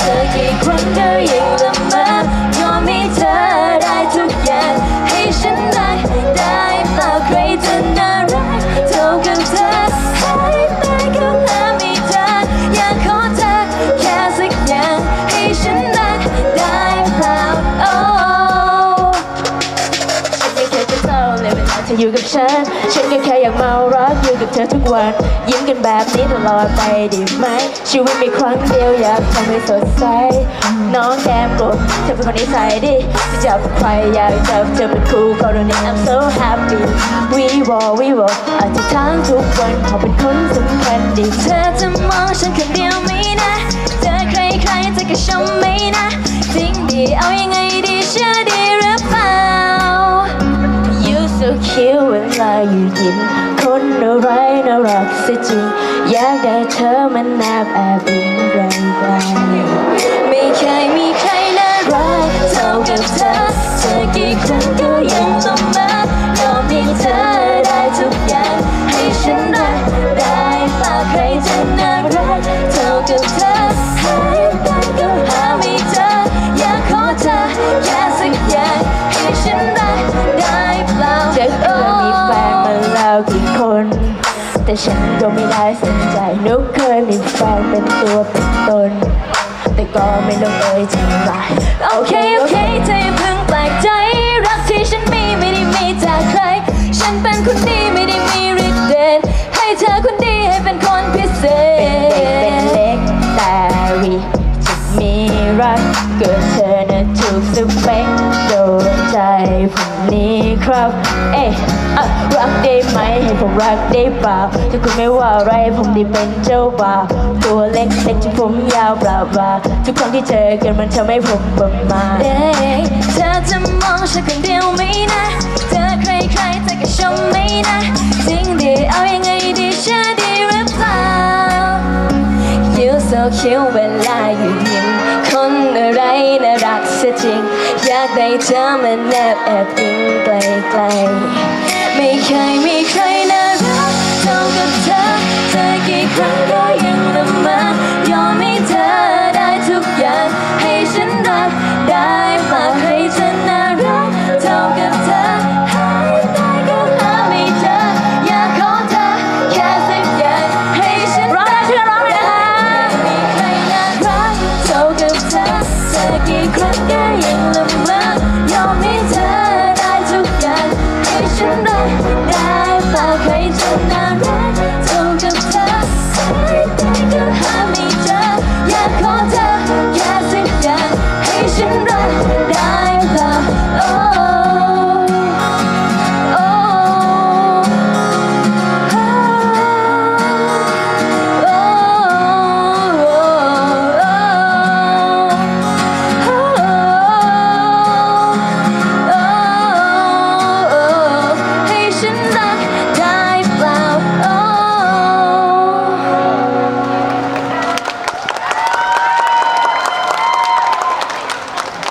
เธอยิ่ครักเธอยิ่งละมมอ อยู่กับฉัน ฉันก็แค่อยากมารักอยู่กับเธอทุกวัน ยิ้มกันแบบนี้ตลอดไปด้ไหม ชีวิตมีครั้งเดียวอยากทำให้สดใส น้องแก้มกลมเธอเป็นคนนิสัยดีจะจับใครอยากจับเธอเป็นคู่กรณี I'm so happy we war we war อธิษฐานทุกวันเขาเป็นคนสำคัญดีเธอจะมองฉันคนเดียวไหมนะเจอใครใครจะกระชมไหมนะ ยิ้ม คนอะไรน่ารักเสียจริงอยากได้เธอมันแนบแอบอิงไกลไกลไม่เคยมีใครน่ารักเท่ากับเธอเธอกี่ครั้งก็ยังต้องมายอมให้เธอได้ทุกอย่างให้ฉันรักได้ปากใครจะน่ารักเท่ากับเธอหายไปก็หาไม่เจออยากขอเธอแค่สักอย่างให้ฉันรักได้เปล่า แต่ฉันก็ไม่ได้สนใจนุกเคยมีแฟนเป็นตัวเป็นตน แต่ก็ไม่ลงเอยเท่าไรโอเค โอเคเธออย่าเพิ่งแปลกใจ รักที่ฉันมีไม่ได้มีจากใคร ฉันเป็นคนดีไม่ได้มีฤทธิ์เดชให้เธอคนดีให้เป็นคนพิเศเป็นเด็กเป็นเล็กแต่รีจะมีรักเกิดเธอนะถูกสเปคโดนใจผมนี้ครับ เอ๊ะ อะรักได้ไหมให้ผมรักได้เปล่าถ้าคุณไม่ว่าอะไรผมได้เป็นเจ้าบ่าวตัวเล็กเล็กที่ผมยาวเปล่าบาทุกครั้งที่เจอกันมันทำให้ผมประมาทเอ้ยเธอจะมองฉันคนเดียวไหมนะเจอใครใครเธอก็ชมไหมนะจริงดีเอายังไงดีเชื่อดีหรือเปล่า You so cute เวลาอยู่ยิ้มคนอะไรน่ารักเสียจริง อยากได้เธอมาแนบแอบอิงไกลๆ ไม่เคยมีใครน่ารักเท่ากับเธอเจอกี่ครั้งก็ยังละเมอยอมให้เธอได้ทุกอย่าง ให้ฉันรักได้มากให้เธอ